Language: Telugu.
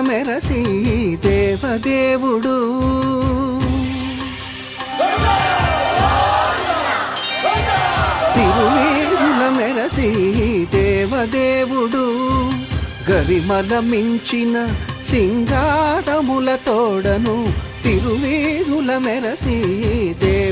మెరసి దేవదేవుడు. తిరువేదుల మెరసి దేవదేవుడు. గరిమల మించిన సింగారముల తోడను తిరువేదుల మెరసి దేవ